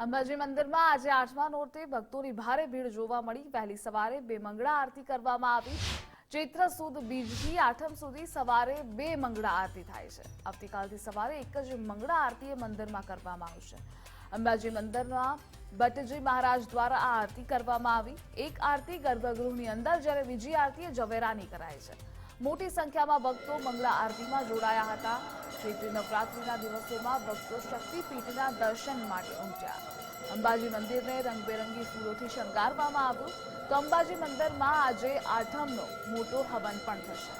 અંબાજી મંદિરમાં આજે આઠમા નોરતે ભક્તોની ભારે ભીડ જોવા મળી. વહેલી સવારે બે મંગળા આરતી કરવામાં આવી. ચૈત્ર સુદ બીજથી આઠમ સુધી સવારે બે મંગળા આરતી થાય છે. આવતીકાલથી સવારે એક જ મંગળા આરતી મંદિરમાં કરવામાં આવશે. અંબાજી મંદિરમાં ભટ્ટજી મહારાજ દ્વારા આ આરતી કરવામાં આવી. એક આરતી ગર્ભગૃહની અંદર જ્યારે બીજી આરતી ઝવેરાની કરાય છે. મોટી સંખ્યામાં ભક્તો મંગળા આરતીમાં જોડાયા હતા. ચૈત્રી નવરાત્રિના દિવસોમાં ભક્તો શક્તિપીઠના દર્શન માટે ઉમટ્યા અંબાજી મંદિરને રંગબેરંગી ફૂલોથી શણગારવામાં આવ્યું. તો અંબાજી મંદિરમાં આજે આઠમનો મોટો હવન પણ થશે.